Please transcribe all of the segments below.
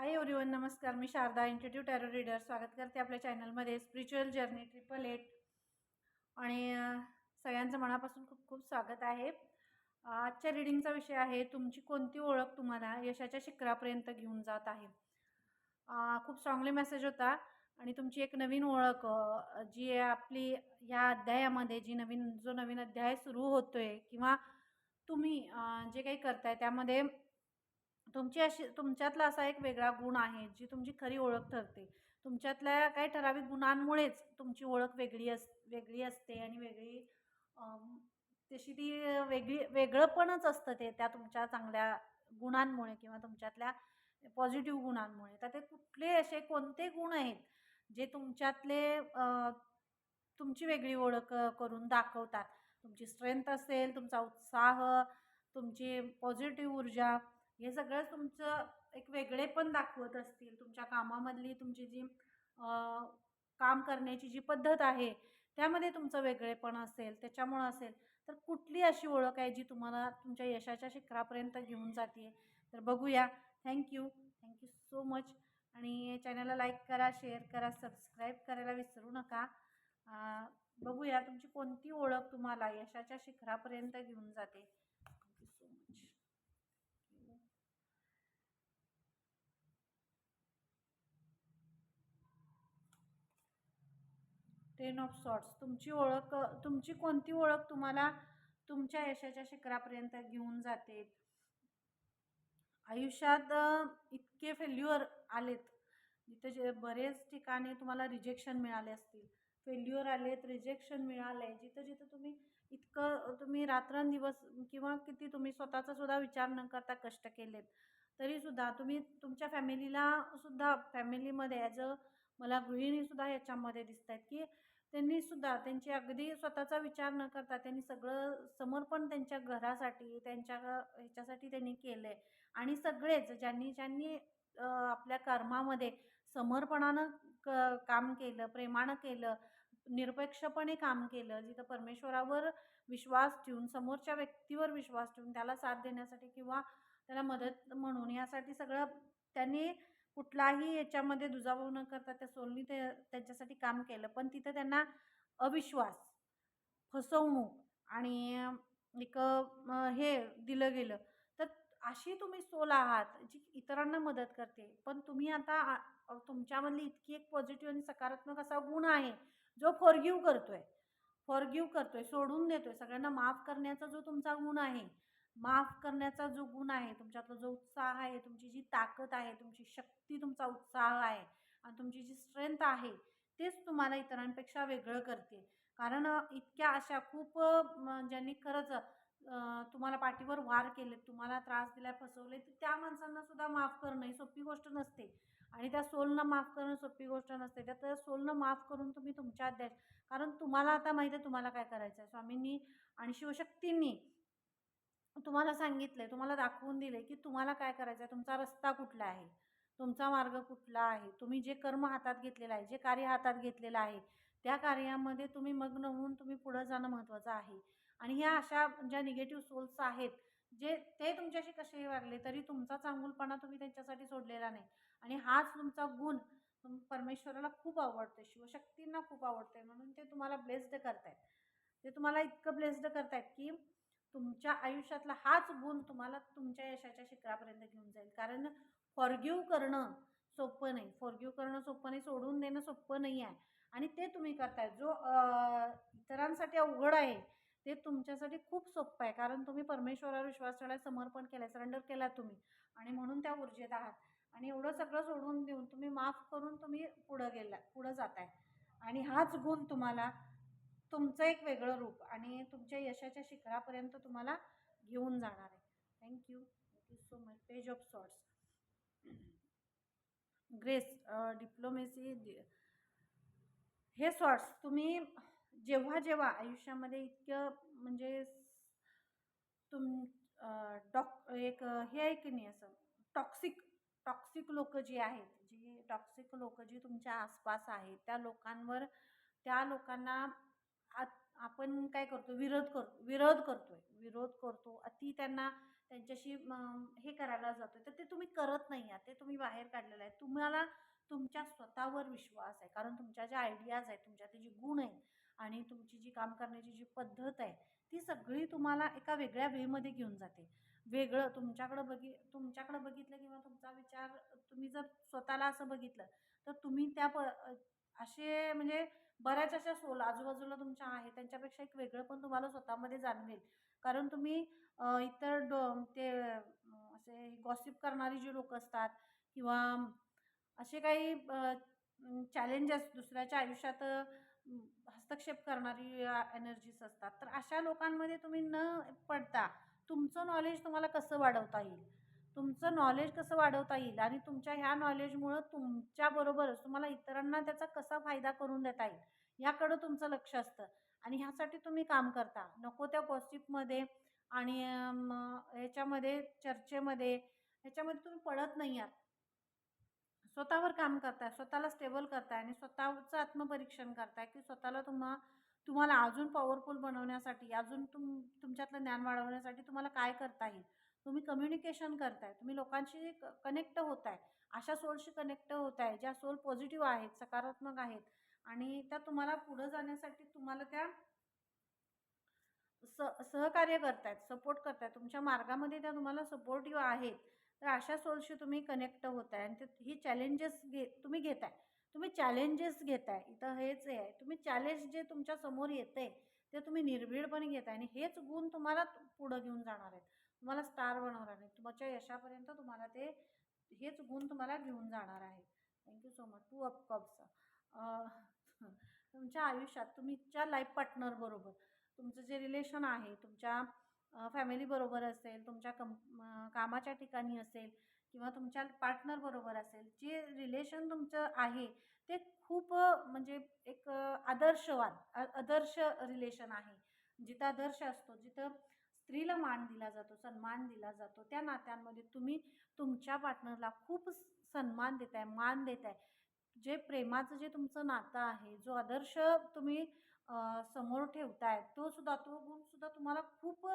हाय everyone नमस्कार. मी Sharada institute tarot reader स्वागत करते आपल्या चॅनलमध्ये स्पिरिच्युअल जर्नी ट्रिपल एट आणि सगळ्यांचं मनापासून खूप खूप स्वागत आहे. आजच्या रिडिंगचा विषय आहे तुमची कोणती ओळख तुम्हाला यशाच्या शिखरापर्यंत घेऊन जात आहे? खूप स्ट्रॉंगली मेसेज होता. आणि तुमची एक नवीन ओळख जी आपली ह्या अध्यायामध्ये जी नवीन जो नवीन अध्याय सुरू होतो आहे किंवा तुम्ही जे काही करताय त्यामध्ये तुमची अशी तुमच्यातला असा एक वेगळा गुण आहे जी तुमची खरी ओळख ठरते. तुमच्यातल्या काही ठराविक गुणांमुळेच तुमची ओळख वेगळी अस वेगळी असते आणि वेगळी तशी ती वेगळी वेगळंपणच असतं ते त्या तुमच्या चांगल्या गुणांमुळे किंवा तुमच्यातल्या पॉझिटिव्ह गुणांमुळे. तर ते कुठले असे कोणते गुण आहेत जे तुमच्यातले तुमची वेगळी ओळख करून दाखवतात? तुमची स्ट्रेंथ असेल तुमचा उत्साह तुमची पॉझिटिव्ह ऊर्जा हे सगळं तुमचं एक वेगळेपण दाखवत असतील. तुमच्या कामामधली तुमची जी काम करण्याची जी पद्धत आहे त्यामध्ये तुमचं वेगळेपण असेल त्याच्यामुळं असेल. तर कुठली अशी ओळख आहे जी तुम्हाला तुमच्या यशाच्या शिखरापर्यंत घेऊन जाते? तर बघूया. थँक्यू थँक्यू सो मच आणि चॅनलला लाईक करा शेअर करा सबस्क्राईब करायला विसरू नका. बघूया तुमची कोणती ओळख तुम्हाला यशाच्या शिखरापर्यंत घेऊन जाते thank you so much ten of swords तुमची ओळख तुमची कोणती ओळख तुम्हाला तुमच्या यशाच्या शिखरापर्यंत घेऊन जाते? आयुष्यात इतके फेल्युअर आलेत. जिथे जे बरेच ठिकाणी तुम्हाला रिजेक्शन मिळाले असतील. फेल्युअर आलेत रिजेक्शन मिळाले जिथं जिथं तुम्ही इतकं तुम्ही रात्रंदिवस किंवा किती तुम्ही स्वतःचा सुद्धा विचार न करता कष्ट केलेत तरीसुद्धा तुम्ही तुमच्या फॅमिलीला सुद्धा फॅमिलीमध्ये ॲज अ मला गृहिणीसुद्धा याच्यामध्ये दिसत आहेत की त्यांनीसुद्धा त्यांची अगदी स्वतःचा विचार न करता त्यांनी सगळं समर्पण त्यांच्या घरासाठी त्यांच्या ह्याच्यासाठी त्यांनी केलं आहे आणि सगळेच ज्यांनी ज्यांनी आपल्या कर्मामध्ये समर्पणानं क काम केलं प्रेमानं केलं निरपेक्षपणे काम केलं जिथं परमेश्वरावर विश्वास ठेवून समोरच्या व्यक्तीवर विश्वास ठेवून त्याला साथ देण्यासाठी किंवा त्याला मदत म्हणून यासाठी सगळं त्यांनी कुठलाही याच्यामध्ये दुजाभाव न करता त्या सोलनी ते त्यांच्यासाठी काम केलं. पण तिथं त्यांना अविश्वास फसवणूक आणि एक हे दिलं गेलं. तर अशी तुम्ही सोल आहात जी इतरांना मदत करते. पण तुम्ही आता तुमच्यामधली इतकी एक पॉझिटिव्ह आणि सकारात्मक असा गुण आहे जो फॉरगिव्ह करतोय. फॉरगिव्ह करतोय सोडून देतोय. सगळ्यांना माफ करण्याचा जो तुमचा गुण आहे माफ करण्याचा जो गुण आहे तुमच्यातला जो उत्साह आहे तुमची जी ताकद आहे तुमची शक्ती तुमचा उत्साह आहे आणि तुमची जी स्ट्रेंथ आहे तेच तुम्हाला इतरांपेक्षा वेगळं करते. कारण इतक्या अशा खूप ज्यांनी खरंच तुम्हाला पाठीवर वार केले तुम्हाला त्रास दिला फसवले तर त्या माणसांना सुद्धा माफ करणं ही सोपी गोष्ट नसते. आणि त्या सोलनं माफ करणं सोपी गोष्ट नसते. त्या तर सोलनं माफ करून तुम्ही तुमच्या अध्याय कारण तुम्हाला आता माहिती आहे तुम्हाला काय करायचं आहे स्वामींनी आणि शिवशक्तींनी तुम्हाला सांगितलं आहे तुम्हाला दाखवून दिले की तुम्हाला काय करायचं आहे तुमचा रस्ता कुठला आहे? तुमचा मार्ग कुठला आहे? तुम्ही जे कर्म हातात घेतलेलं आहे जे कार्य हातात घेतलेलं आहे त्या कार्यामध्ये तुम्ही मग्न होऊन तुम्ही पुढं जाणं महत्त्वाचं आहे. आणि ह्या अशा ज्या निगेटिव्ह सोल्स आहेत जे ते तुमच्याशी कसेही वागले तरी तुमचा चांगुलपणा तुम्ही त्यांच्यासाठी सोडलेला नाही. आणि हाच तुमचा गुण तुम परमेश्वराला खूप आवडते शिवशक्तींना खूप आवडते म्हणून ते तुम्हाला ब्लेस्ड करतायत. ते तुम्हाला इतकं ब्लेस्ड करतायत की तुमच्या आयुष्यातला हाच गुण तुम्हाला तुमच्या यशाच्या शिखरापर्यंत घेऊन जाईल. कारण फॉरगिव्ह करणं सोपं नाही. फॉरगिव्ह करणं सोपं नाही सोडून देणं सोपं नाही आहे. आणि ते तुम्ही करताय. जो इतरांसाठी अवघड आहे ते तुमच्यासाठी खूप सोपं आहे. कारण तुम्ही परमेश्वरावर विश्वास ठेवला समर्पण केलं आहे सरेंडर केला तुम्ही. आणि म्हणून त्या ऊर्जेत आहात. आणि एवढं सगळं सोडून देऊन तुम्ही माफ करून तुम्ही पुढं गेला पुढं जाताय. आणि हाच गुण तुम्हाला तुमचं एक वेगळं रूप आणि तुमच्या यशाच्या शिखरापर्यंत तुम्हाला घेऊन जाणार आहे. Thank you thank you so much page of swords grace diplomacy हे सॉर्ट्स तुम्ही जेव्हा जेव्हा आयुष्यामध्ये इतकं म्हणजे तुम डॉक एक हे आहे की नाही असं टॉक्सिक टॉक्सिक लोक जी आहेत जी टॉक्सिक लोक जी तुमच्या आसपास आहेत त्या लोकांवर त्या लोकांना आत आपण काय करतो? विरोध करतो विरोध करतो आहे विरोध करतो. अति त्यांना त्यांच्याशी हे करायला जातोय. तर ते तुम्ही करत नाही आहात. ते तुम्ही बाहेर काढलेलं आहे. तुम्हाला तुमच्या स्वतःवर विश्वास आहे. कारण तुमच्या ज्या आयडियाज आहेत तुमच्या ते जे गुण आहेत आणि तुमची जी काम करण्याची जी पद्धत आहे ती सगळी तुम्हाला एका वेगळ्या वेमध्ये घेऊन जाते. वेगळं तुमच्याकडं बघि तुमच्याकडं बघितलं किंवा तुमचा विचार तुम्ही जर स्वतःला असं बघितलं तर तुम्ही त्या प असे म्हणजे बऱ्याच अशा सोल आजूबाजूला तुमच्या आहे त्यांच्यापेक्षा एक वेगळं पण तुम्हाला स्वतःमध्ये जाणवेल. कारण तुम्ही इतर डो ते असे गॉसिप करणारी जी लोक असतात किंवा असे काही चॅलेंजेस दुसऱ्याच्या आयुष्यात हस्तक्षेप करणारी एनर्जीज असतात. तर अशा लोकांमध्ये तुम्ही न पडता तुमचं नॉलेज तुम्हाला कसं वाढवता येईल? तुमचं नॉलेज कसं वाढवता येईल आणि तुमच्या ह्या नॉलेजमुळं तुमच्याबरोबरच तुम्हाला इतरांना त्याचा कसा फायदा करून देता येईल याकडं तुमचं लक्ष असतं. आणि ह्यासाठी तुम्ही काम करता. नको त्या गॉसिपमध्ये आणि ह्याच्यामध्ये चर्चेमध्ये ह्याच्यामध्ये तुम्ही पडत नाही आहात. स्वतःवर काम करताय स्वतःला स्टेबल करताय आणि स्वतःचं आत्मपरीक्षण करताय की स्वतःला तुम्हा तुम्हाला अजून पॉवरफुल बनवण्यासाठी अजून तुम तुमच्यातलं ज्ञान वाढवण्यासाठी तुम्हाला काय करता येईल? तुम्ही कम्युनिकेशन करताय तुम्ही लोकांशी कनेक्ट होत आहे अशा सोलशी कनेक्ट होत आहे ज्या सोल पॉझिटिव्ह आहेत सकारात्मक आहेत. आणि त्या तुम्हाला पुढं जाण्यासाठी तुम्हाला त्या स सहकार्य करतायत सपोर्ट करतायत. तुमच्या मार्गामध्ये त्या तुम्हाला सपोर्टिव्ह आहेत. तर अशा सोलशी तुम्ही कनेक्ट होत आहे आणि ते ही चॅलेंजेस घे तुम्ही घेताय. तुम्ही चॅलेंजेस घेताय. इथं हेच हे आहे. तुम्ही चॅलेंज जे तुमच्यासमोर येते ते तुम्ही निर्भीडपणे घेताय. आणि हेच गुण तुम्हाला पुढं घेऊन जाणार आहेत. तुम्हाला स्टार बनवणार नाही तुमच्या यशापर्यंत तुम्हाला ते हेच गुण तुम्हाला घेऊन जाणार आहे. Thank you so much two of cups तुमच्या आयुष्यात तुमच्या लाईफ पार्टनरबरोबर तुमचं जे रिलेशन आहे तुमच्या फॅमिलीबरोबर असेल तुमच्या कम कामाच्या ठिकाणी असेल किंवा तुमच्या पार्टनरबरोबर असेल जे रिलेशन तुमचं आहे ते खूप म्हणजे एक आदर्शवान आदर्श रिलेशन आहे. जिथं आदर्श असतो जिथं स्त्रीला मान दिला जातो सन्मान दिला जातो. त्या नात्यांमध्ये तुम्ही तुमच्या पार्टनरला खूप सन्मान देत आहे मान देत आहे जे प्रेमाचं जे तुमचं नातं आहे जो आदर्श तुम्ही समोर ठेवताय तो सुद्धा तो गुणसुद्धा तुम्हाला खूप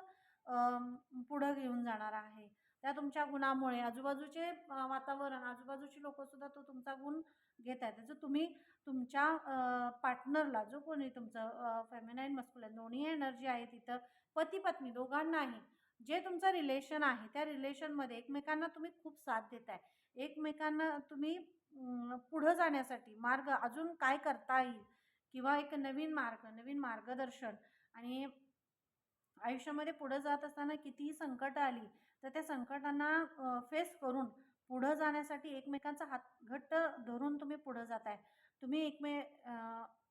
पुढं घेऊन जाणार आहे. त्या तुमच्या गुणामुळे आजूबाजूचे वातावरण आजूबाजूची लोकंसुद्धा तो तुमचा गुण घेत आहेत त्याचं तुम्ही तुमच्या पार्टनरला जो कोणी तुमचं फेमिनाईन मस्कुलाईन दोन्ही एनर्जी आहे तिथं पती पत्नी दोघांनाही जे तुमचं रिलेशन आहे त्या रिलेशनमध्ये एकमेकांना तुम्ही खूप साथ देताय. एकमेकांना तुम्ही पुढं जाण्यासाठी मार्ग अजून काय करता येईल? किंवा एक नवीन मार्ग नवीन मार्गदर्शन आणि आयुष्यामध्ये पुढं जात असताना कितीही संकट आली तर त्या संकटांना फेस करून पुढं जाण्यासाठी एकमेकांचा हात घट्ट धरून तुम्ही पुढं जात आहे तुम्ही एकमे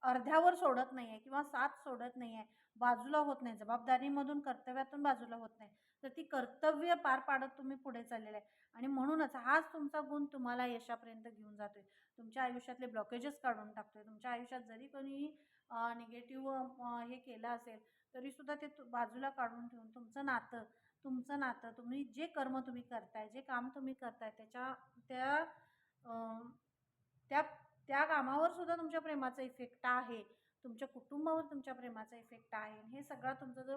अर्ध्यावर सोडत नाही आहे किंवा साथ सोडत नाही आहे बाजूला होत नाही जबाबदारीमधून कर्तव्यातून बाजूला होत नाही. तर ती कर्तव्य पार पाडत तुम्ही पुढे चाललेलं आहे. आणि म्हणूनच हाच तुमचा गुण तुम्हाला यशापर्यंत घेऊन जातो आहे तुमच्या आयुष्यातले ब्लॉकेजेस काढून टाकतो आहे तुमच्या आयुष्यात जरी कोणी निगेटिव्ह हे केलं असेल तरीसुद्धा ते बाजूला काढून ठेवून तुमचं नातं तुमचं नातं तुम्ही जे कर्म तुम्ही करताय जे काम तुम्ही करताय त्याच्या त्या त्या त्या कामावर सुद्धा तुमच्या प्रेमाचा इफेक्ट आहे. तुमच्या कुटुंबावर तुमच्या प्रेमाचा इफेक्ट आहे. हे सगळा तुमचा जो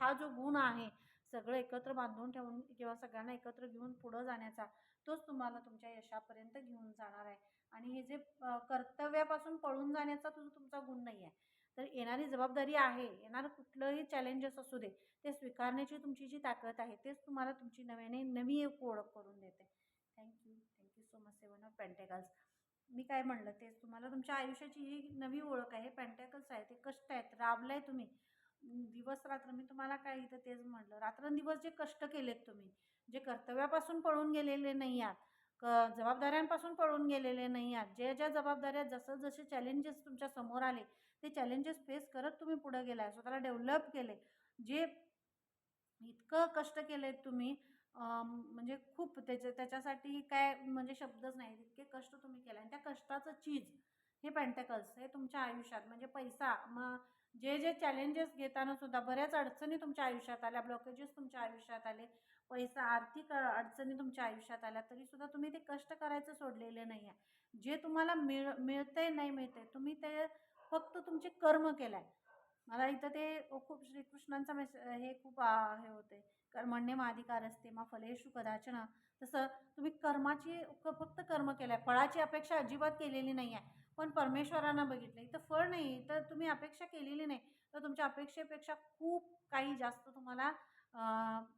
हा जो गुण आहे सगळं एकत्र बांधून ठेवून किंवा सगळ्यांना एकत्र घेऊन पुढं जाण्याचा तोच तुम्हाला तुमच्या यशापर्यंत घेऊन जाणार आहे. आणि हे जे कर्तव्यापासून पळून जाण्याचा तो तुमचा गुण नाही आहे तर येणारी जबाबदारी आहे येणारं कुठलंही चॅलेंजेस असू दे ते स्वीकारण्याची तुमची जी ताकद आहे तेच तुम्हाला तुमची नव्याने नवी एक ओळख करून देते. Thank you thank you so much seven of pentacles मी काय म्हणलं तेच तुम्हाला तुमच्या आयुष्याची ही नवी ओळख आहे पॅन्टॅकल्स आहे ते कष्ट आहेत राबलाय तुम्ही. दिवस रात्र मी तुम्हाला काय इथं तेच म्हटलं रात्रंदिवस जे कष्ट केलेत तुम्ही जे कर्तव्यापासून पळून गेलेले नाही आहात क जबाबदाऱ्यांपासून पळून गेलेले नाही आहात जे ज्या जबाबदाऱ्या जसं जसे चॅलेंजेस तुमच्यासमोर आले ते चॅलेंजेस फेस करत तुम्ही पुढे गेलाय स्वतःला डेव्हलप केले जे इतकं कष्ट केले तुम्ही म्हणजे खूप त्याच्या त्याच्यासाठी काय म्हणजे शब्दच नाही इतके कष्ट तुम्ही केले. आणि त्या कष्टाचं चीज हे पेंटेकल्स हे तुमच्या आयुष्यात म्हणजे पैसा मग जे जे चॅलेंजेस घेताना सुद्धा बऱ्याच अडचणी तुमच्या आयुष्यात आल्या ब्लॉकेजेस तुमच्या आयुष्यात आले पैसा आर्थिक अडचणी तुमच्या आयुष्यात आल्या तरीसुद्धा तुम्ही ते कष्ट करायचं सोडलेले नाही आहे जे तुम्हाला मिळ मिळतंय नाही मिळतंय तुम्ही ते फक्त तुमचे कर्म केलं आहे मला इथं ते खूप श्रीकृष्णांचा मेस हे खूप हे होते कर्मण्यमाधिकार असते मा फलेषु कदाचन. तसं तुम्ही कर्माची क फक्त कर्म केलं आहे फळाची अपेक्षा अजिबात केलेली नाही आहे पण परमेश्वरानं बघितलं. इथं फळ नाही तर तुम्ही अपेक्षा केलेली नाही. तर तुमच्या अपेक्षेपेक्षा खूप काही जास्त तुम्हाला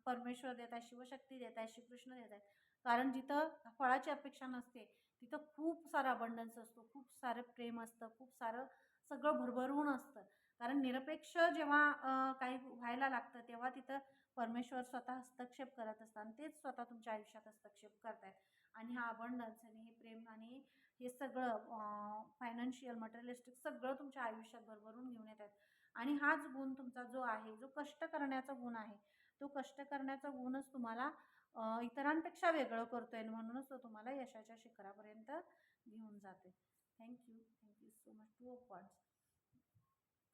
परमेश्वर देत आहे शिवशक्ती देत आहे श्रीकृष्ण देत आहे कारण जिथं फळाची अपेक्षा नसते तिथं खूप सारा अबंडन्स असतो खूप सारं प्रेम असतं खूप सारं सगळं भरभरून असतं. कारण निरपेक्ष जेव्हा काही व्हायला लागतं तेव्हा तिथं परमेश्वर स्वतः हस्तक्षेप करत असतात आणि तेच स्वतः तुमच्या आयुष्यात हस्तक्षेप करत आहेत आणि हा अबंडन्स आणि हे प्रेम आणि हे सगळं फायनान्शियल मटेरियलिस्टिक सगळं तुमच्या आयुष्यात भरभरून घेऊन येत आहेत आणि हाच गुण तुमचा जो आहे जो कष्ट करण्याचा गुण आहे तो कष्ट करण्याचा गुणच तुम्हाला इतरांपेक्षा वेगळं करतो आहे म्हणूनच तो तुम्हाला यशाच्या शिखरापर्यंत घेऊन जाते thank you thank you so much two points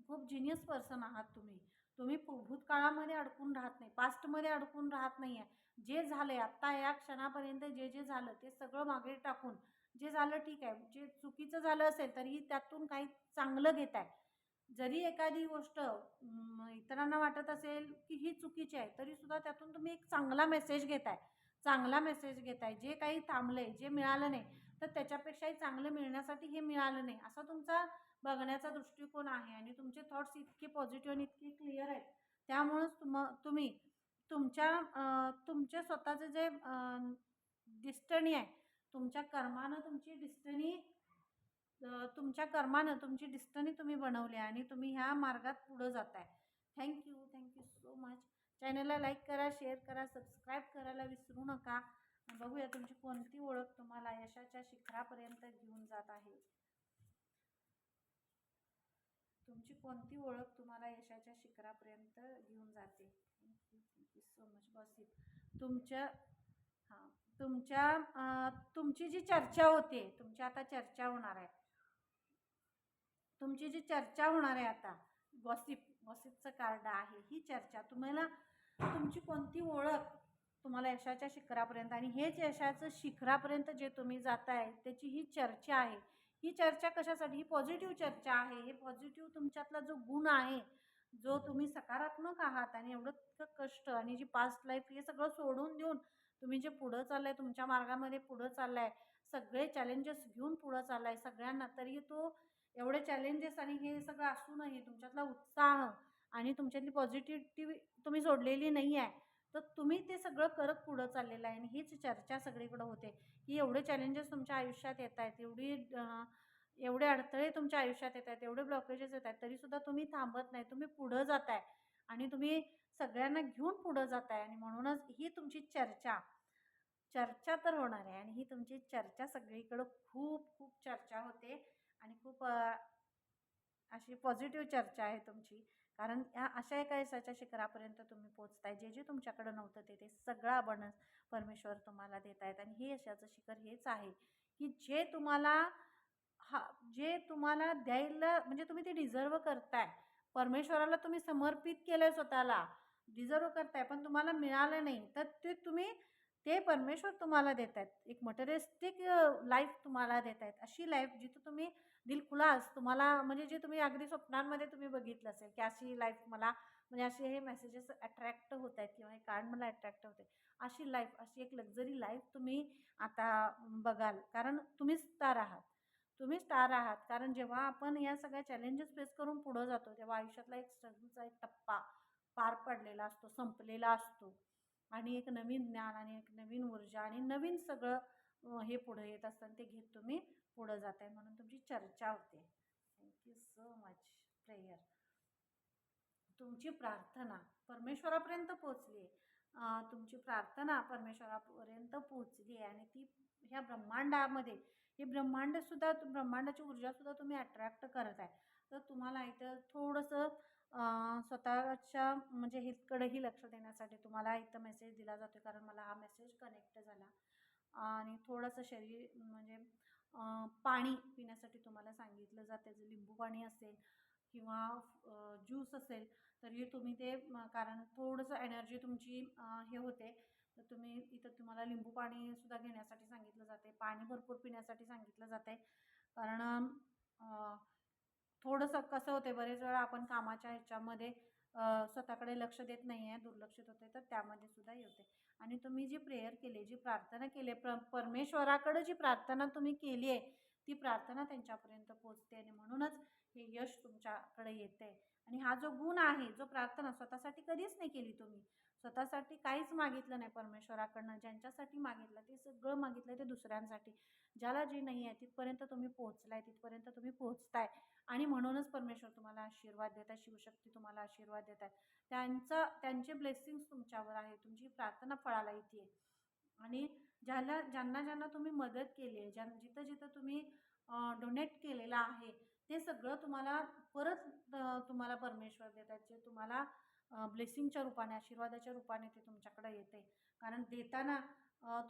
खूप जिनियस पर्सन आहात तुम्ही. तुम्ही भूतकाळामध्ये अडकून राहत नाही पास्टमध्ये अडकून राहत नाही आहे जे झालं आहे आत्ता या क्षणापर्यंत जे जे झालं ते सगळं मागे टाकून जे झालं ठीक आहे जे चुकीचं झालं असेल तरीही त्यातून काही चांगलं घेत आहे. जरी एखादी गोष्ट इतरांना वाटत असेल की ही चुकीची आहे तरीसुद्धा त्यातून तुम्ही एक चांगला मेसेज घेताय चांगला मेसेज घेताय जे काही थांबलं आहे जे मिळालं नाही तर त्याच्यापेक्षाही चांगलं मिळण्यासाठी हे मिळालं नाही. असा तुमचा बघण्याचा दृष्टिकोन आहे आणि तुमचे थॉट्स इतके पॉझिटिव्ह आणि इतके क्लिअर आहेत. त्यामुळंच तुम तुम्ही तुमच्या तुमचे स्वतःचे स्वतःचं जे डिस्टनी आहे तुमच्या कर्मानं तुमची डिस्टनी तुमच्या कर्मानं तुमची डिस्टनी तुम्ही बनवली आहे आणि तुम्ही ह्या मार्गात पुढं जाताय. Thank you thank you so much चॅनलला लाईक करा शेअर करा सबस्क्राईब करायला विसरू नका. बघूया तुमची कोणती ओळख तुम्हाला यशाच्या शिखरापर्यंत घेऊन जात आहे. तुमची कोणती ओळख तुम्हाला यशाच्या शिखरापर्यंत घेऊन जाते? Thank you thank you so much बॉसिप तुमच्या हां तुमच्या तुमची जी चर्चा होते तुमची आता चर्चा होणार आहे. तुमची जी चर्चा होणार आहे आता गॉसिप गॉसिपचं कार्ड आहे ही चर्चा तुम्हाला तुमची कोणती ओळख तुम्हाला यशाच्या शिखरापर्यंत आणि हेच यशाचं शिखरापर्यंत जे तुम्ही जाताय त्याची ही चर्चा आहे. ही चर्चा कशासाठी? ही पॉझिटिव्ह चर्चा आहे. हे पॉझिटिव्ह तुमच्यातला जो गुण आहे जो तुम्ही सकारात्मक आहात आणि एवढं कष्ट आणि जी पास्ट लाईफ हे सगळं सोडून देऊन तुम्ही जे पुढं चाललाय तुमच्या मार्गामध्ये पुढं चाललाय सगळे चॅलेंजेस घेऊन पुढं चाललाय सगळ्यांना तरी तो एवढे चॅलेंजेस आणि हे सगळं असूनही तुमच्यातला उत्साह आणि तुमच्यातली पॉझिटिव्हिटी तुम्ही सोडलेली नाही आहे तर तुम्ही ते सगळं करत पुढं चाललेलं आहे आणि हीच चर्चा सगळीकडं होते. की एवढे चॅलेंजेस तुमच्या आयुष्यात येत आहेत एवढी एवढे अडथळे तुमच्या आयुष्यात येत आहेत एवढे ब्लॉकेजेस येत आहेत तरीसुद्धा तुम्ही थांबत नाही तुम्ही पुढं जाताय आणि तुम्ही सगळ्यांना घेऊन पुढं जाताय आणि म्हणूनच ही तुमची चर्चा चर्चा तर होणार आहे आणि ही तुमची चर्चा सगळीकडं खूप खूप चर्चा होते आणि खूप अशी पॉझिटिव्ह चर्चा आहे तुमची. कारण या अशा एका यशाच्या शिखरापर्यंत तुम्ही पोचताय जे जे तुमच्याकडं नव्हतं ते ते सगळं अबंडन्स परमेश्वर तुम्हाला देत आहेत. आणि हे यशाचं शिखर हेच आहे की जे तुम्हाला हा जे तुम्हाला द्यायला म्हणजे तुम्ही ते डिझर्व करताय. परमेश्वराला तुम्ही समर्पित केलं आहे स्वतःला. डिझर्व करताय पण तुम्हाला मिळालं नाही. तर ते तुम्ही ते परमेश्वर तुम्हाला देत आहेत. एक मटेरिस्टिक लाईफ तुम्हाला देत आहेत. अशी लाईफ जिथं तुम्ही दिलखुलास तुम्हाला म्हणजे जे तुम्ही अगदी स्वप्नांमध्ये तुम्ही बघितलं असेल की अशी लाईफ मला म्हणजे असे हे मेसेजेस अट्रॅक्ट होत आहेत किंवा हे कार्ड मला अट्रॅक्ट होते अशी लाईफ अशी एक लक्झरी लाईफ तुम्ही आता बघाल. कारण तुम्ही स्टार आहात. तुम्ही स्टार आहात. कारण जेव्हा आपण या सगळ्या चॅलेंजेस फेस करून पुढं जातो तेव्हा आयुष्यातला एक स्ट्रगलचा एक टप्पा पार पडलेला असतो संपलेला असतो. आणि एक नवीन ज्ञान आणि एक नवीन ऊर्जा आणि नवीन सगळं हे पुढं येत असतं ते घेत तुम्ही पुढं जात आहे म्हणून तुमची चर्चा होते. थँक्यू सो मच प्रेयर तुमची प्रार्थना परमेश्वरापर्यंत पोचली आहे. तुमची प्रार्थना परमेश्वरापर्यंत पोचली आहे आणि ती ह्या ब्रह्मांडामध्ये हे ब्रह्मांडसुद्धा ब्रह्मांडाची ऊर्जासुद्धा तुम्ही अट्रॅक्ट करत आहे. तर तुम्हाला इथं थोडंसं स्वतःच्या म्हणजे हेल्थकडेही लक्ष देण्यासाठी तुम्हाला इथं मेसेज दिला जातो कारण मला हा मेसेज कनेक्ट झाला. आणि थोडंसं शरीर म्हणजे पाणी पिण्यासाठी तुम्हाला सांगितलं जातं जर लिंबू पाणी असेल किंवा ज्यूस असेल तरी तुम्ही ते कारण थोडंसं एनर्जी तुमची हे होते. तर तुम्ही इथं तुम्हाला लिंबू पाणीसुद्धा घेण्यासाठी सांगितलं जाते. पाणी भरपूर पिण्यासाठी सांगितलं जाते. कारण थोडंसं कसं होते बरेच वेळा आपण कामाच्या ह्याच्यामध्ये स्वतःकडे लक्ष देत नाही आहे दुर्लक्षित होते तर त्यामध्ये सुद्धा येते. आणि तुम्ही जी प्रेयर केली जी प्रार्थना केली प्र परमेश्वराकडे जी प्रार्थना तुम्ही केली आहे ती प्रार्थना त्यांच्यापर्यंत पोचते आणि म्हणूनच हे यश तुमच्याकडे येते आणि हा जो गुण आहे जो प्रार्थना स्वतःसाठी कधीच नाही केली तुम्ही. स्वतःसाठी काहीच मागितलं नाही परमेश्वराकडनं. ज्यांच्यासाठी मागितलं ते सगळं मागितलं ते दुसऱ्यांसाठी. ज्याला जे नाही आहे तिथपर्यंत तुम्ही पोहोचलाय तिथपर्यंत तुम्ही पोहोचताय. आणि म्हणूनच परमेश्वर तुम्हाला आशीर्वाद देत आहे शिवशक्ती तुम्हाला आशीर्वाद देत आहे त्यांचा त्यांचे ब्लेसिंग्स तुमच्यावर आहे तुमची प्रार्थना फळाला येते आहे. आणि ज्याला ज्यांना ज्यांना तुम्ही मदत केली आहे ज्यां जिथं जिथं तुम्ही डोनेट केलेलं आहे ते सगळं तुम्हाला परत तुम्हाला परमेश्वर देतात जे तुम्हाला ब्लेसिंगच्या रूपाने आशीर्वादाच्या रूपाने ते तुमच्याकडे येते. कारण देताना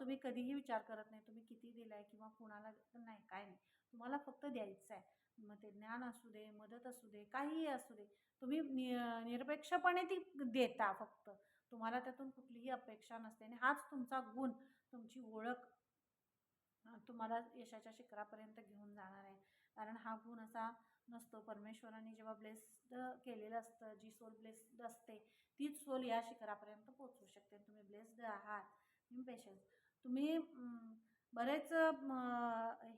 तुम्ही कधीही विचार करत नाही तुम्ही किती दिलाय किंवा कुणाला नाही काय नाही. तुम्हाला फक्त द्यायचं आहे मग ते ज्ञान असू दे मदत असू दे काहीही असू दे तुम्ही नि निरपेक्षपणे ती देता फक्त. तुम्हाला त्यातून कुठलीही अपेक्षा नसते आणि हाच तुमचा गुण तुमची ओळख तुम्हाला यशाच्या शिखरापर्यंत घेऊन जाणार आहे. कारण हा गुण असा नसतो. परमेश्वराने जेव्हा ब्लेस्ड केलेलं असतं जी सोल ब्लेस्ड असते तीच सोल या शिखरापर्यंत पोचू शकते. तुम्ही ब्लेस्ड आहात. इम्पेशन्स. तुम्ही बरेच म,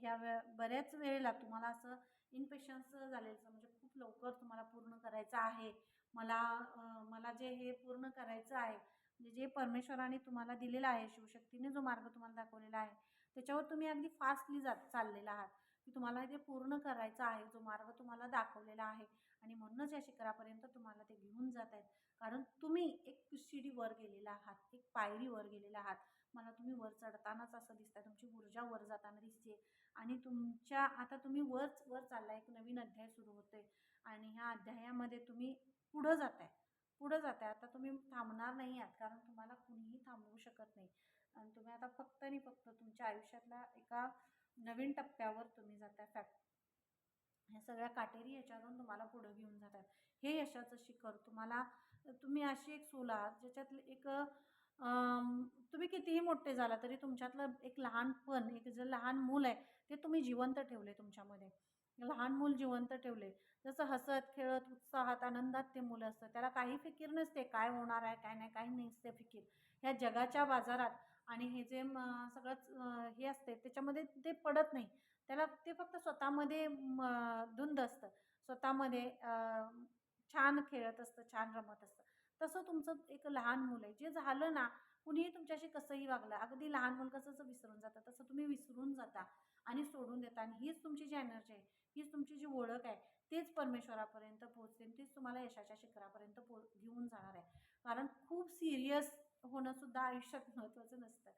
ह्या वे बऱ्याच वेळेला तुम्हाला असं इनपेशन्स झालेलं म्हणजे खूप लवकर तुम्हाला पूर्ण करायचं आहे. मला मला जे हे पूर्ण करायचं आहे म्हणजे जे परमेश्वराने तुम्हाला दिलेलं आहे शिवशक्तीने जो मार्ग तुम्हाला दाखवलेला आहे त्याच्यावर तुम्ही अगदी फास्टली जात चाललेला आहात. की तुम्हाला ते पूर्ण करायचं आहे जो मार्ग तुम्हाला दाखवलेला आहे. आणि म्हणूनच या शिखरापर्यंत तुम्हाला ते घेऊन जात आहेत. कारण तुम्ही एक शिडी वर गेलेला आहात एक पायरी वर गेलेला आहात. मला तुम्ही वर चढतानाच असं दिसतंय. तुमची ऊर्जा वर जाताना दिसते. आणि तुमच्या आता तुम्ही वरच वर चालला एक नवीन अध्याय सुरू होतोय. आणि ह्या अध्यायामध्ये तुम्ही पुढं जाताय. पुढं जाताय. आता तुम्ही थांबणार नाही आहात. कारण तुम्हाला कुणीही थांबवू शकत नाही. आणि तुम्ही आता फक्त आणि फक्त तुमच्या आयुष्यातल्या एका नवीन टप्प्यावर तुम्ही जाताय. फॅक्ट ह्या सगळ्या काटेरी याच्यावरून तुम्हाला पुढं घेऊन जातात हे यशाचं शिखर तुम्हाला तुम्ही अशी एक सोल आहात ज्याच्यातलं एक तुम्ही कितीही मोठे झाला तरी तुमच्यातलं एक लहानपण एक जे लहान मूल आहे ते तुम्ही जिवंत ठेवले तुमच्यामध्ये. लहान मूल जिवंत ठेवले. जसं हसत खेळत उत्साहात आनंदात ते मुलं असतं त्याला काही फिकीर नसते काय होणार आहे काय नाही काही नसते फिकीर. ह्या जगाच्या बाजारात आणि हे जे सगळंच हे असते त्याच्यामध्ये ते पडत नाही. त्याला ते फक्त स्वतःमध्ये धुंद असतं. स्वतःमध्ये छान खेळत असतं छान रमत असतं. तसं तुमचं एक लहान मुलं आहे जे झालं ना कुणीही तुमच्याशी कसंही वागलं अगदी लहान मुलगा कसं विसरून जातं तसं तुम्ही विसरून जाता आणि सोडून देता आणि हीच तुमची जी एनर्जी आहे हीच तुमची जी ओळख आहे तेच परमेश्वरापर्यंत पोहोचते तेच तीच तुम्हाला यशाच्या शिखरापर्यंत पो घेऊन जाणार आहे. कारण खूप सिरियस होणंसुद्धा आयुष्यात महत्त्वाचं नसतं.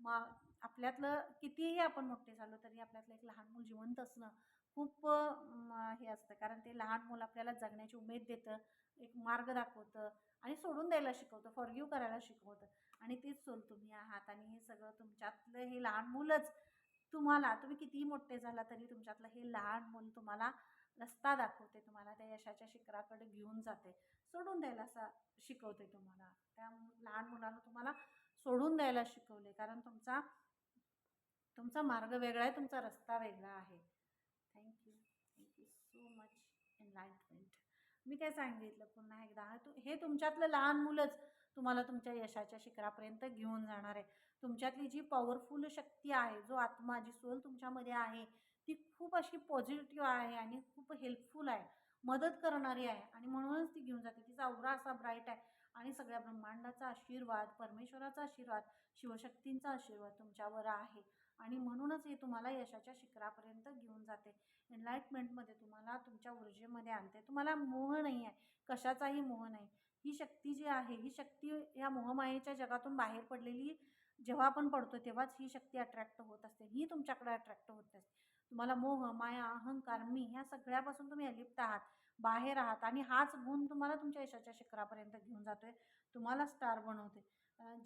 मग आपल्यातलं कितीही आपण मोठे झालो तरी आपल्यातलं एक लहान मूल जिवंत असणं खूप हे असतं. कारण ते लहान मुलं आपल्याला जगण्याची उमेद देतं एक मार्ग दाखवतं आणि सोडून द्यायला शिकवतं फॉरगिव्ह करायला शिकवतं. आणि तेच सोल तुम्ही आहात आणि हे सगळं तुमच्यातलं हे लहान मुलंच तुम्हाला तुम्ही कितीही मोठे झाला तरी तुमच्यातलं हे लहान मूल तुम्हाला रस्ता दाखवते तुम्हाला त्या यशाच्या शिखराकडे घेऊन जाते. सोडून द्यायला असा शिकवते तुम्हाला. त्या लहान मुलांना तुम्हाला सोडून द्यायला शिकवले. कारण तुमचा तुमचा मार्ग वेगळा आहे तुमचा रस्ता वेगळा आहे. Thank you thank you so much enlightenment मी काय सांगितलं पुन्हा एकदा हा तू हे तुमच्यातलं लहान मुलंच तुम्हाला तुमच्या यशाच्या शिखरापर्यंत घेऊन जाणार आहे. तुमच्यातली जी पॉवरफुल शक्ती आहे जो आत्मा जी सोल तुमच्यामध्ये आहे ती खूप अशी पॉझिटिव्ह आहे आणि खूप हेल्पफुल आहे. मदत करणारी आहे आणि म्हणूनच ती घेऊन जाते. तिचा अवरा असा ब्राईट आहे आणि सगळ्या ब्रह्मांडाचा आशीर्वाद परमेश्वराचा आशीर्वाद शिवशक्तींचा आशीर्वाद तुमच्यावर आहे. आणि म्हणूनच हे तुम्हाला यशाच्या शिखरापर्यंत घेऊन जाते. एनलाइटमेंटमध्ये तुम्हाला तुमच्या ऊर्जेमध्ये आणते. तुम्हाला मोह नाही आहे. कशाचाही मोह नाही. ही शक्ती जी आहे ही शक्ती या मोहमायेच्या जगातून बाहेर पडलेली जेव्हा आपण पडतो तेव्हाच ही शक्ती अट्रॅक्ट होत असते. ही तुमच्याकडे अट्रॅक्ट होत असते. तुम्हाला मोह माया अहंकार मी ह्या सगळ्यापासून तुम्ही अलिप्त आहात. बाहेर आहात आणि हाच गुण तुम्हाला तुमच्या यशाच्या शिखरापर्यंत घेऊन जातोय. तुम्हाला स्टार बनवते.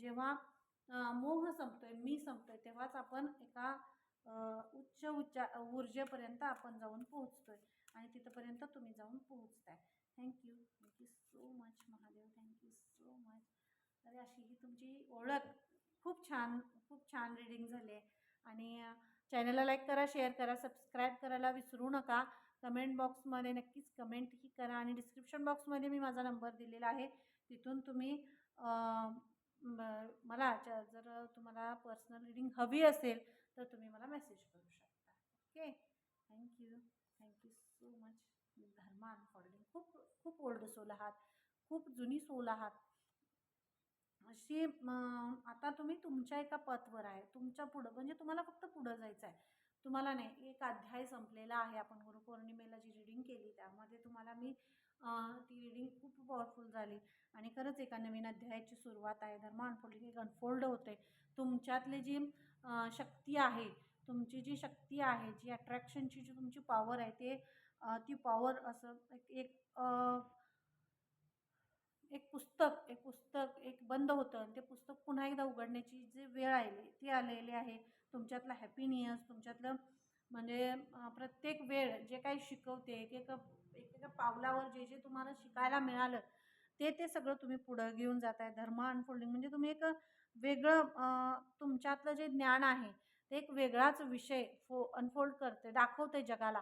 जेव्हा मोह संपतोय मी संपतोय तेव्हाच आपण एका उच्च उच्चा ऊर्जेपर्यंत आपण जाऊन पोहोचतोय आणि तिथंपर्यंत तुम्ही जाऊन पोहोचताय. Thank you thank you so much Mahadev. Thank you so much अरे अशी ही तुमची ओळख खूप छान खूप छान रीडिंग झाली आहे. आणि चॅनलला लाईक करा शेअर करा सबस्क्राईब करायला विसरू नका. कमेंट बॉक्समध्ये नक्कीच कमेंटही करा आणि डिस्क्रिप्शन बॉक्समध्ये मी माझा नंबर दिलेला आहे. तिथून तुम्ही मला ज- जर तुम्हाला पर्सनल रिडिंग हवी असेल तर तुम्ही मला मेसेज करू शकता. Okay thank you thank you so much dharma unfolding खूप खूप ओल्ड सोल आहात. खूप जुनी सोल आहात. अशी आता तुम्ही तुमच्या एका पथवर आहे. तुमच्या पुढं म्हणजे तुम्हाला फक्त पुढं जायचं आहे. तुम्हाला नाही एक अध्याय संपलेला आहे. आपण गुरुपौर्णिमेला जी रिडिंग केली त्यामध्ये तुम्हाला मी ती रिडिंग खूप पॉवरफुल झाली. आणि खरंच एका नवीन अध्यायाची सुरुवात आहे. धर्म अनफोल्डिंग एक अनफोल्ड होते तुमच्यातली जी शक्ती आहे तुमची जी शक्ती आहे जी अट्रॅक्शनची जी तुमची पॉवर आहे ते ती पॉवर असं एक एक एक पुस्तक एक पुस्तक एक बंद होतं. आणि ते पुस्तक पुन्हा एकदा उघडण्याची जी वेळ आली ती आलेली आहे. तुमच्यातलं हॅपीनियस तुमच्यातलं म्हणजे प्रत्येक वेळ जे काही शिकवते एक एक एकेका पावलावर जे जे तुम्हाला शिकायला मिळालं ते ते सगळं तुम्ही पुढं घेऊन जात आहे धर्म अनफोल्डिंग म्हणजे तुम्ही एक वेगळं तुमच्यातलं जे ज्ञान आहे ते एक वेगळाच विषय फो अनफोल्ड करते दाखवते जगाला.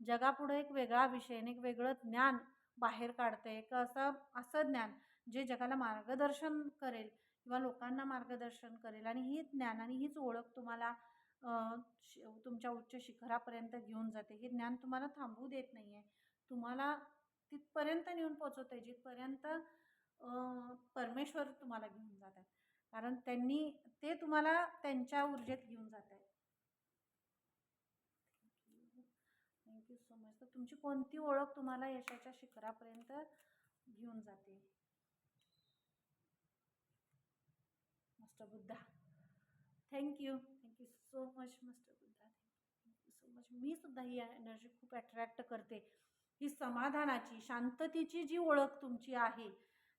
जगापुढं एक वेगळा विषय आणि एक वेगळं ज्ञान बाहेर काढते. एक असं असं ज्ञान जे जगाला मार्गदर्शन करेल किंवा लोकांना मार्गदर्शन करेल आणि ही ज्ञान आणि हीच ओळख तुम्हाला शि- तुमच्या उच्च शिखरापर्यंत घेऊन जाते. हे ज्ञान तुम्हाला थांबवू देत नाही आहे तुम्हाला तिथपर्यंत नेऊन पोचवते जिथपर्यंत परमेश्वर तुम्हाला घेऊन जात आहे कारण त्यांनी ते तुम्हाला त्यांच्या ऊर्जेत घेऊन जात आहे थँक्यू सो मच तर तुमची कोणती ओळख तुम्हाला यशाच्या शिखरापर्यंत घेऊन जाते? Master Buddha thank you thank you so much master Buddha thank you so much मी सुद्धा ही एनर्जी खूप अट्रॅक्ट करते. ही समाधानाची शांततेची जी ओळख तुमची आहे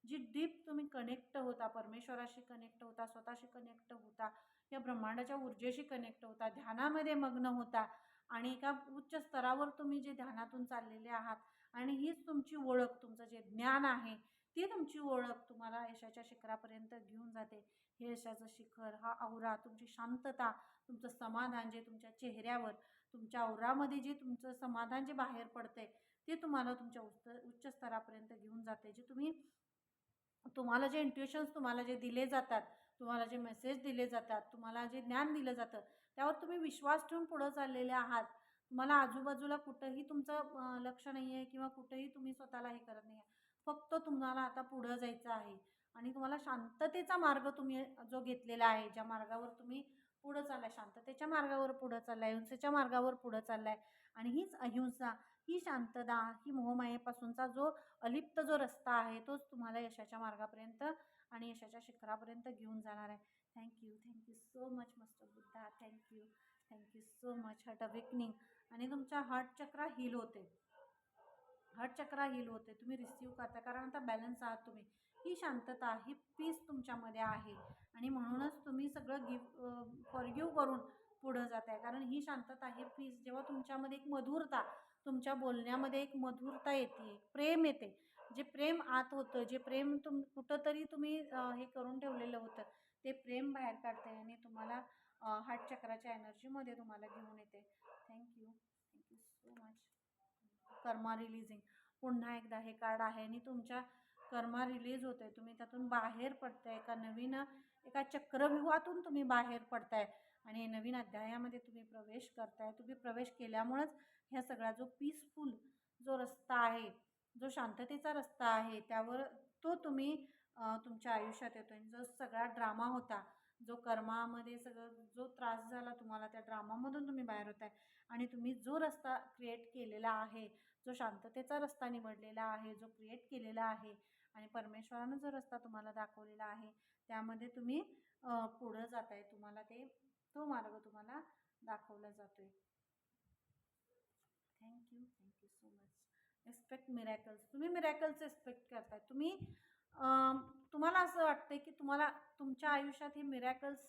जी डीप तुम्ही कनेक्ट होता परमेश्वराशी कनेक्ट होता स्वतःशी कनेक्ट होता या ब्रह्मांडाच्या ऊर्जेशी कनेक्ट होता ध्यानामध्ये मग्न होता आणि एका उच्च स्तरावर तुम्ही जे ध्यानातून चाललेले आहात आणि हीच तुमची ओळख तुमचं जे ज्ञान आहे ती तुमची ओळख तुम्हाला यशाच्या शिखरापर्यंत घेऊन जाते. हे यशाचं शिखर हा औरा तुमची शांतता तुमचं समाधान जे तुमच्या चेहऱ्यावर तुमच्या औरामध्ये जे तुमचं समाधान जे बाहेर पडतंय ते तुम्हाला तुमच्या उच्च उच्च स्तरापर्यंत घेऊन जाते जे तुम्ही तुम्हाला जे इंट्युशन्स तुम्हाला जे दिले जातात तुम्हाला जे मेसेज दिले जातात तुम्हाला जे ज्ञान दिलं जातं त्यावर तुम्ही विश्वास ठेवून पुढं चाललेले आहात. तुम्हाला आजूबाजूला कुठंही तुमचं लक्ष नाही आहे किंवा कुठंही तुम्ही स्वतःला हे करत नाही आहे फक्त तुम्हाला आता पुढं जायचं आहे आणि तुम्हाला शांततेचा मार्ग तुम्ही जो घेतलेला आहे ज्या मार्गावर तुम्ही पुढं चाललाय शांततेच्या मार्गावर पुढं चाललाय अहिंसेच्या मार्गावर पुढं चाललाय आणि हीच अहिंसा ही शांतता ही मोहमायेपासूनचा जो अलिप्त जो रस्ता आहे तोच तुम्हाला यशाच्या मार्गापर्यंत आणि यशाच्या शिखरापर्यंत घेऊन जाणार आहे. Thank you thank you so much master Buddha thank you thank you so much heart awakening आणि तुमच्या हार्ट चक्रा हील होते. हार्ट चक्रा हील होते. तुम्ही रिसीव करता. कारण आता बॅलन्स आहात तुम्ही. ही शांतता ही पीस तुमच्यामध्ये आहे. आणि म्हणूनच तुम्ही सगळं गिव फॉरगिव करून पुढं जात आहे कारण ही शांतता ही पीस जेव्हा तुमच्यामध्ये एक मधुरता तुमच्या बोलण्यामध्ये एक मधुरता येते प्रेम येते. जे प्रेम आत होतं जे प्रेम तुम कुठंतरी तुम्ही हे करून ठेवलेलं होतं ते प्रेम बाहेर काढते आणि तुम्हाला हार्ट चक्राच्या एनर्जीमध्ये तुम्हाला घेऊन येते. Thank you thank you so much karma releasing पुन्हा एकदा हे कार्ड आहे आणि तुमच्या कर्मा रिलीज होते तुम्ही त्यातून बाहेर पडताय. एका नवीन एका चक्रव्यूहातून तुम्ही बाहेर पडताय आणि नवीन अध्यायामध्ये तुम्ही प्रवेश करताय. तुम्ही प्रवेश केल्यामुळंच ह्या सगळा जो पीसफुल जो रस्ता आहे जो शांततेचा रस्ता आहे त्यावर तो तुम्ही तुमच्या आयुष्यात येतो आणि जो सगळा ड्रामा होता जो कर्मामध्ये सगळं जो त्रास झाला तुम्हाला त्या ड्रामामधून तुम्ही बाहेर होताय. आणि तुम्ही जो रस्ता क्रिएट केलेला आहे जो शांततेचा रस्ता निवडलेला आहे जो क्रिएट केलेला आहे आणि परमेश्वरानं जो रस्ता तुम्हाला दाखवलेला आहे त्यामध्ये तुम्ही पुढं जात आहे तुम्हाला ते तो मार्ग तुम्हाला दाखवला जातो आहे thank you thank you so much expect miracles तुम्ही मिरॅकल्स एक्सपेक्ट करताय. तुम्ही तुम्हाला असं वाटतं की तुम्हाला तुमच्या आयुष्यात हे मिरॅकल्स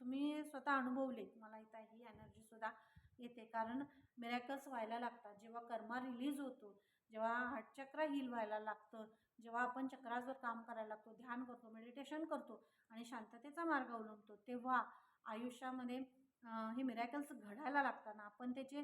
तुम्ही स्वतः अनुभवले मला इथं ही एनर्जीसुद्धा येते. कारण मिरॅकल्स व्हायला लागतात. जेव्हा कर्मा रिलीज होतो जेव्हा हार्टचक्र हील व्हायला लागतं जेव्हा आपण चक्रावर काम करायला लागतो ध्यान करतो मेडिटेशन करतो आणि शांततेचा मार्ग अवलंबतो तेव्हा आयुष्यामध्ये हे मिरॅकल्स घडायला लागताना आपण त्याचे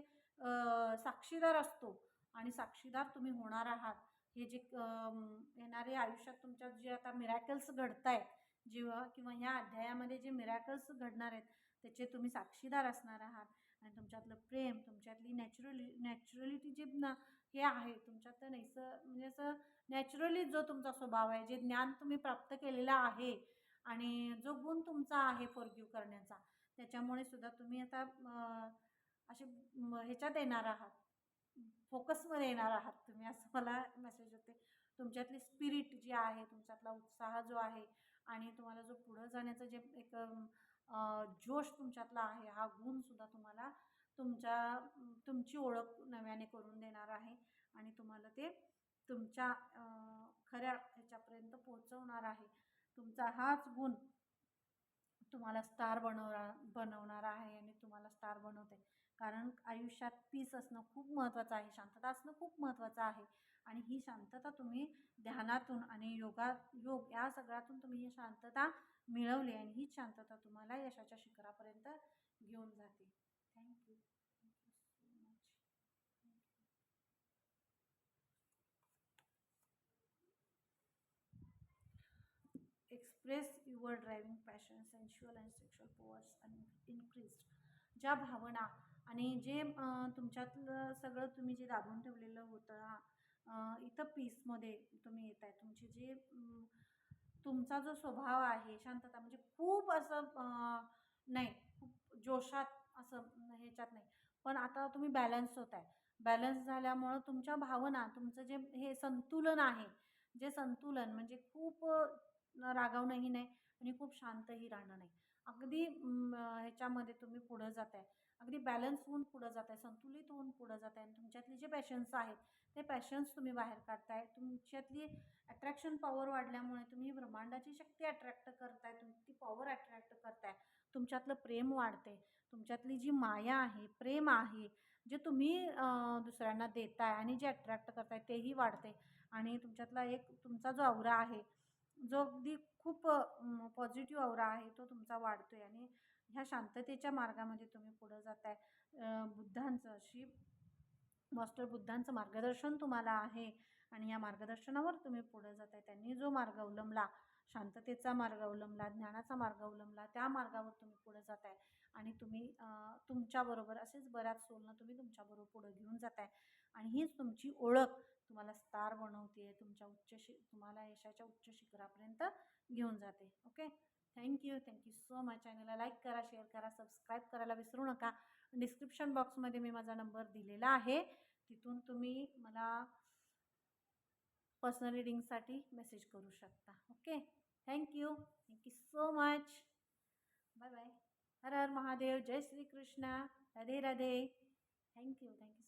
साक्षीदार असतो. आणि साक्षीदार तुम्ही होणार आहात. हे जे येणारे आयुष्यात तुमच्यात जे आता मिरॅकल्स घडत आहेत जेव्हा किंवा ह्या अध्यायामध्ये जे मिरॅकल्स घडणार आहेत त्याचे तुम्ही साक्षीदार असणार आहात. आणि तुमच्यातलं प्रेम तुमच्यातली नॅचरली नॅचरलिटी जे ना हे आहे तुमच्यात नैस म्हणजे असं नॅचरली जो तुमचा स्वभाव आहे जे ज्ञान तुम्ही प्राप्त केलेलं आहे आणि जो गुण तुमचा आहे फॉरगिव करण्याचा त्याच्यामुळे सुद्धा तुम्ही आता असे ह्याच्यात येणार आहात. फोकसमध्ये येणार आहात तुम्ही असं मला मेसेज होते तुमच्यातली स्पिरिट जी आहे तुमच्यातला उत्साह जो आहे आणि तुम्हाला जो पुढं जाण्याचं जे एक जोश तुमच्यातला आहे हा गुणसुद्धा तुम्हाला तुमच्या तुमची ओळख नव्याने करून देणार आहे आणि तुम्हाला ते तुमच्या खऱ्या ह्याच्यापर्यंत पोहोचवणार आहे. तुमचा हाच गुण तुम्हाला स्टार बनवणार बनवणार आहे आणि तुम्हाला स्टार बनवते. कारण आयुष्यात पीस असणं खूप महत्त्वाचं आहे शांतता असणं खूप महत्त्वाचं आहे आणि ही शांतता तुम्ही ध्यानातून आणि योगा योग या सगळ्यातून तुम्ही ही शांतता मिळवली आणि हीच शांतता तुम्हाला यशाच्या शिखरापर्यंत घेऊन जाते. Thank you thank you so much express your driving passion sensual and sexual powers आणि इन्क्रीज्ड ज्या भावना आणि जे तुमच्यातलं सगळं तुम्ही जे दाबून ठेवलेलं होतं इथं पीसमध्ये तुम्ही येत आहे तुमचे जे तुमचा जो स्वभाव आहे शांतता म्हणजे खूप असं नाही खूप जोशात असं ह्याच्यात नाही. पण आता तुम्ही बॅलन्स होत आहे बॅलन्स झाल्यामुळं तुमच्या भावना तुमचं जे हे संतुलन आहे जे संतुलन म्हणजे खूप रागावणंही नाही आणि खूप शांतही राहणं नाही. अगदी ह्याच्यामध्ये तुम्ही पुढं जात आहे अगदी बॅलन्स होऊन पुढं जात आहे संतुलित होऊन पुढं जात आहे आणि तुमच्यातले जे पॅशन्स आहेत ते पॅशन्स तुम्ही बाहेर काढताय. तुमच्यातली अट्रॅक्शन पॉवर वाढल्यामुळे तुम्ही ब्रह्मांडाची शक्ती अट्रॅक्ट करताय तुम ती पॉवर अट्रॅक्ट करताय. तुमच्यातलं प्रेम वाढते. तुमच्यातली जी माया आहे प्रेम आहे जे तुम्ही दुसऱ्यांना देताय आणि जे अट्रॅक्ट करताय तेही वाढते. आणि तुमच्यातला एक तुमचा जो आवरा आहे जो अगदी खूप पॉझिटिव्ह आवरा आहे तो तुमचा वाढतो आहे आणि ह्या शांततेच्या मार्गामध्ये तुम्ही पुढं जात आहे बुद्धांचं अशी मास्टर बुद्धांचं मार्गदर्शन तुम्हाला आहे आणि या मार्गदर्शनावर तुम्ही पुढे जात आहे त्यांनी जो मार्ग अवलंबला शांततेचा मार्ग अवलंबला ज्ञानाचा मार्ग अवलंबला त्या मार्गावर तुम्ही पुढे जात आहे आणि तुम्ही तुमच्याबरोबर असेच बऱ्याच सोलनं तुम्ही तुमच्याबरोबर पुढे घेऊन जात आहे आणि हीच तुमची ओळख तुम्हाला स्टार बनवते तुमच्या उच्च शि तुम्हाला यशाच्या उच्च शिखरापर्यंत घेऊन जाते. Okay? Thank you thank you so much. चॅनलला लाईक करा शेअर करा सबस्क्राईब करायला विसरू नका. डिस्क्रिप्शन बॉक्समध्ये मी माझा नंबर दिलेला आहे. तिथून तुम्ही मला पर्सनल रिडिंगसाठी मेसेज करू शकता. Okay? Thank you thank you so much. Bye bye. हर हर महादेव. जय Shrikrishna. Radhe Radhe. Thank you thank you